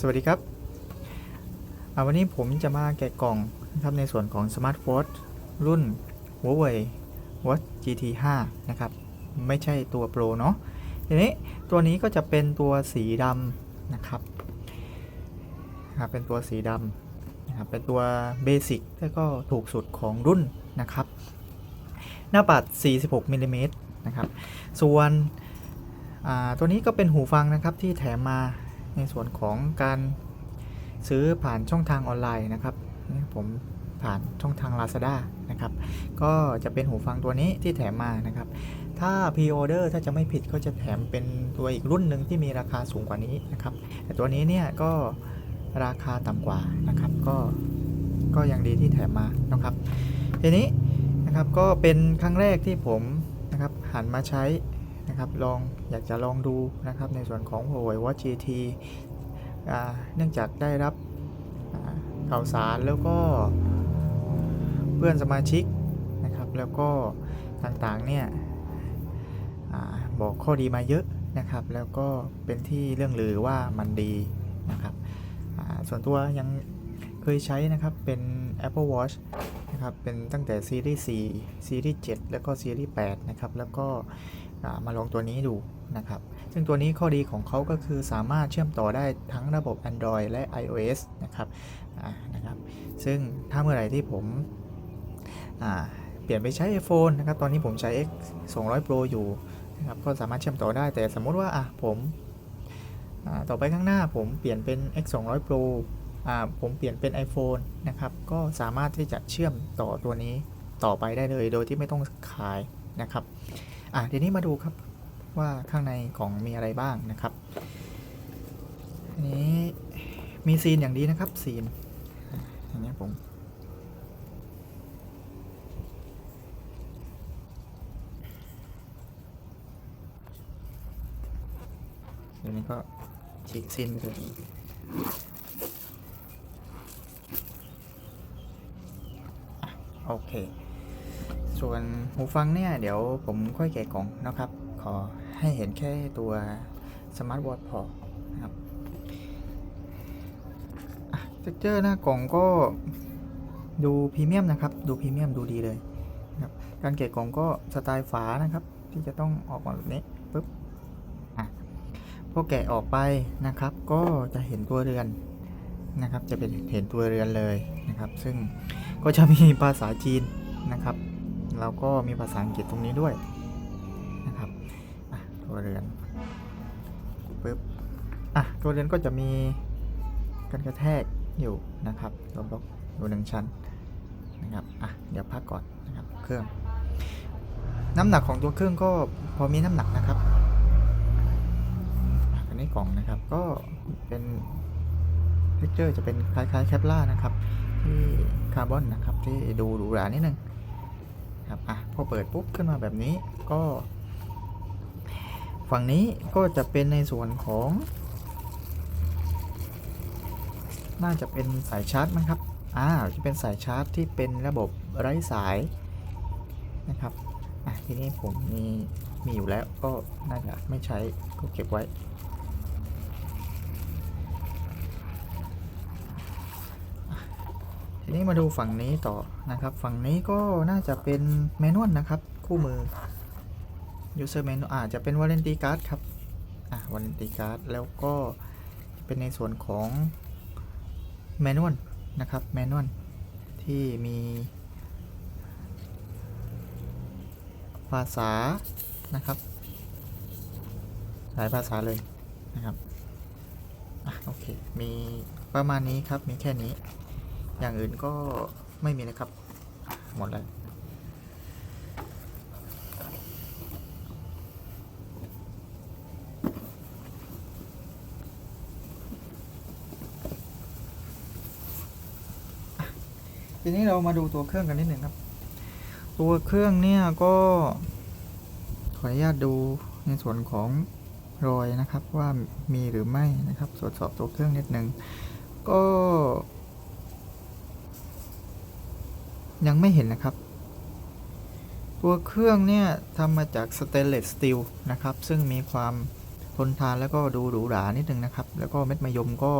สวัสดีครับ วันนี้ผมจะมาแกะกล่องนะครับในส่วนของ Smart Watch รุ่น Huawei Watch GT 5นะครับ ไม่ใช่ตัว Pro เนาะทีนี้ตัวนี้ก็จะเป็นตัวสีดำนะครับ เป็นตัวสีดำนะครับเป็นตัวเบสิกแล้วก็ถูกสุดของรุ่นนะครับ หน้าปัด 46มิลลิเมตรนะครับ ส่วนตัวนี้ก็เป็นหูฟังนะครับที่แถมมา ในส่วนของการซื้อผ่านช่องทางออนไลน์นะครับนี่ผมผ่านช่องทาง Lazada นะครับ ก็จะเป็นหูฟังตัวนี้ที่แถมมานะครับ ถ้า Pre-order ถ้าจะไม่ผิดก็จะแถมเป็นตัวอีกรุ่นหนึ่งที่มีราคาสูงกว่านี้นะครับ แต่ตัวนี้เนี่ยก็ราคาต่ำกว่านะครับ ก็ก็ยังดีที่แถมมานะครับ ทีนี้นะครับก็เป็นครั้งแรกที่ผมนะครับหันมาใช้ นะครับลองอยากจะลองดูนะครับในส่วนของ Huawei Watch GT เนื่องจากได้รับข่าวสารแล้วก็เพื่อนสมาชิกนะครับแล้วก็ต่างๆเนี่ยอบอกข้อดีมาเยอะนะครับ แล้วก็เป็นที่เรื่องลือว่ามันดีนะครับส่วนตัวยังเคยใช้นะครับเป็น Apple Watch นะครับเป็นตั้งแต่ซีรีส์4ซีรีส์7แล้วก็ซีรีส์8นะครับแล้วก็ มาลองตัวนี้ดูนะครับ ซึ่งตัวนี้ข้อดีของเขาก็คือสามารถเชื่อมต่อได้ทั้งระบบ Android และ iOS นะครับนะครับ ซึ่งถ้าเมื่อไหร่ที่ผมเปลี่ยนไปใช้ iPhone นะครับ ตอนนี้ผมใช้ X 200 Pro อยู่นะครับ ก็สามารถเชื่อมต่อได้ แต่สมมติว่าอะผมต่อไปข้างหน้าผมเปลี่ยนเป็น X 200 Pro อ่าผมเปลี่ยนเป็น iPhone นะครับ ก็สามารถที่จะเชื่อมต่อตัวนี้ต่อไปได้เลย โดยที่ไม่ต้องขายนะครับ อะทีนี้มาดูครับว่าข้างในกล่องมีอะไรบ้างนะครับอันนี้มีซีนอย่างดีนะครับซีนอย่างนี้ผมเดี๋ยวนี้ก็ฉีกซีนไปเลยโอเค ส่วนหูฟังเนี่ยเดี๋ยวผมค่อยแกะกล่องนะครับ ขอให้เห็นแค่ตัวสมาร์ทวอทพอนะครับเท็กเจอร์หน้ากล่องก็ดูพรีเมียมนะครับ ดูพรีเมียมดูดีเลยนะครับการแกะกล่องก็สไตล์ฝานะครับ ที่จะต้องออกมาแบบนี้ปุ๊บอะพอแกะออกไปนะครับ ก็จะเห็นตัวเรือนนะครับ จะเป็นเห็นตัวเรือนเลยนะครับ ซึ่งก็จะมีภาษาจีนนะครับ แล้วก็มีภาษาอังกฤษตรงนี้ด้วยนะครับตัวเรือนปึ๊บอะตัวเรือนก็จะมีกันกระแทกอยู่นะครับตัวบล็อกอยู่หนึ่งชั้นนะครับอะเดี๋ยวพักก่อนนะครับเครื่อง น้ำหนักของตัวเครื่องก็พอมีน้ำหนักนะครับอะอันนี้กล่องนะครับก็เป็นเทคเจอร์จะเป็นคล้ายๆแคปล่านะครับที่คาร์บอนนะครับที่ดูหรูหรานิดนึง ครับอะพอเปิดปุ๊บขึ้นมาแบบนี้ก็ ฝั่งนี้ก็จะเป็นในส่วนของ น่าจะเป็นสายชาร์จมั้งครับอ่าจะเป็นสายชาร์จที่เป็นระบบไร้สายนะครับอะทีนี้ผมมีมีอยู่แล้วก็น่าจะไม่ใช้ก็เก็บไว้ ทีนี้มาดูฝั่งนี้ต่อนะครับ ฝั่งนี้ก็น่าจะเป็นแมนวลนะครับ คู่มือ user manual อาจจะเป็น warranty card ครับอะ warranty card แล้วก็เป็นในส่วนของแมนวลนะครับแมนนวลที่มี ภาษานะครับ หลายภาษาเลยนะครับอะโอเค มีประมาณนี้ครับ มีแค่นี้ อย่างอื่นก็ไม่มีนะครับ หมดแล้วทีนี้เรามาดูตัวเครื่องกันนิดหนึ่งครับ ตัวเครื่องเนี่ยก็ขออนุญาตดูในส่วนของรอยนะครับว่ามีหรือไม่นะครับตรวจสอบตัวเครื่องนิดหนึ่งก็ ยังไม่เห็นนะครับ ตัวเครื่องเนี่ยทำมาจากสเตนเลสสตีลนะครับ ซึ่งมีความทนทานแล้วก็ดูหรูหรานิดนึงนะครับ แล้วก็เม็ดมะยมก็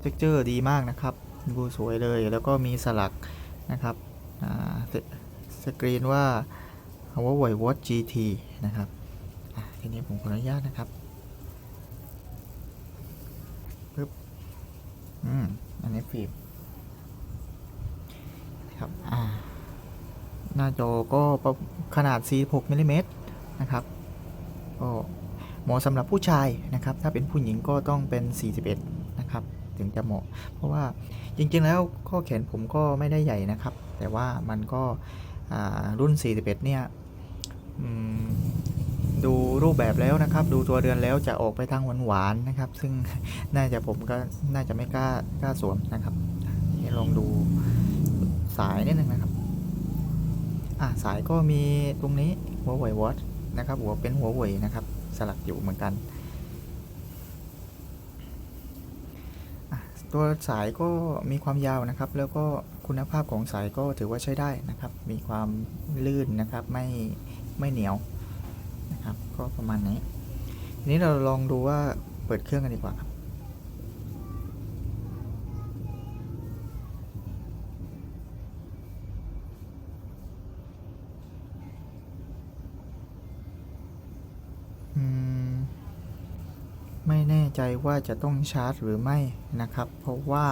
เท็กเจอร์ดีมากนะครับดูสวยเลยแล้วก็มีสลักนะครับสกรีนว่า Huawei Watch GT นะครับทีนี้ผมขออนุญาตนะครับปึ๊บอืมอันนี้ฟิล์ม นะครับ หน้าจอก็ขนาด 46มิลลิเมตรนะครับก็เหมาะสำหรับผู้ชายนะครับ ถ้าเป็นผู้หญิงก็ต้องเป็น 41 นะครับ ถึงจะเหมาะ เพราะว่าจริงๆแล้วข้อแขนผมก็ไม่ได้ใหญ่นะครับ แต่ว่ามันก็รุ่น 41 เนี่ยดูรูปแบบแล้วนะครับ ดูตัวเรือนแล้วจะออกไปทางหวานๆนะครับ ซึ่งน่าจะผมก็น่าจะไม่กล้ากล้าสวมนะครับนี่ลองดู สายนิดนึงนะครับ อะสายก็มีตรงนี้หัวเว่ยวอทนะครับ หัวเป็นหัวเว่ยนะครับ สลักอยู่เหมือนกัน ตัวสายก็มีความยาวนะครับ แล้วก็คุณภาพของสายก็ถือว่าใช้ได้นะครับ มีความลื่นนะครับ ไม่ไม่เหนียวนะครับ ก็ประมาณนี้ทีนี้เราลองดูว่าเปิดเครื่องกันดีกว่าครับ อืม ไม่แน่ใจ ว่าจะต้องชาร์จหรือไม่นะครับ เพราะว่า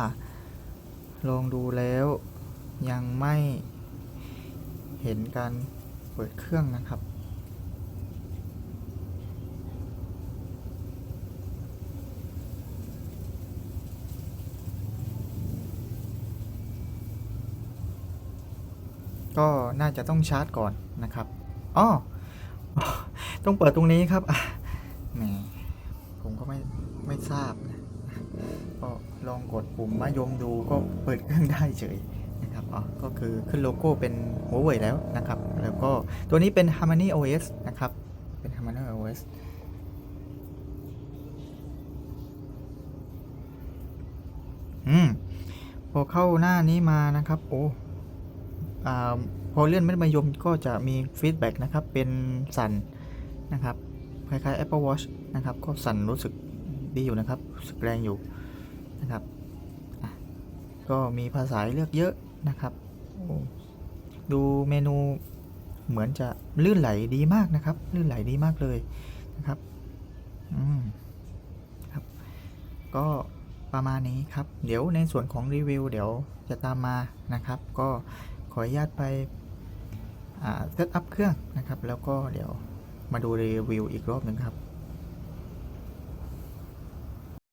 ลองดูแล้วยังไม่เห็นการเปิดเครื่องนะครับ ก็น่าจะต้องชาร์จก่อนนะครับอ๋อต้องเปิดตรงนี้ครับอะแหม ผมก็ไม่ไม่ ทราบนะก็ลองกดปุ่มมะยมดูก็เปิดเครื่องได้เฉยนะครับอ๋อก็คือขึ้นโลโก้เป็นหัวเว่ยแล้วนะครับ แล้วก็ตัวนี้เป็น Harmony OS นะครับ เป็น Harmony OS อืมพอเข้าหน้านี้มานะครับ โอ้อ่าพอเลื่อนเม็ดมะยมก็จะมีฟีดแบ็กนะครับ เป็นสั่นนะครับ คล้ายๆ Apple Watch นะครับ ก็สั่นรู้สึก ดีอยู่นะครับสึกแรงอยู่นะครับก็มีภาษาเลือกเยอะนะครับดูเมนูเหมือนจะลื่นไหลดีมากนะครับ ลื่นไหลดีมากเลยนะครับอืมครับ ก็ประมาณนี้ครับ เดี๋ยวในส่วนของรีวิว เดี๋ยวจะตามมานะครับ ก็ขออนุญาตไปเซตอัพเครื่องนะครับ แล้วก็เดี๋ยวมาดูรีวิวอีกรอบหนึ่งครับ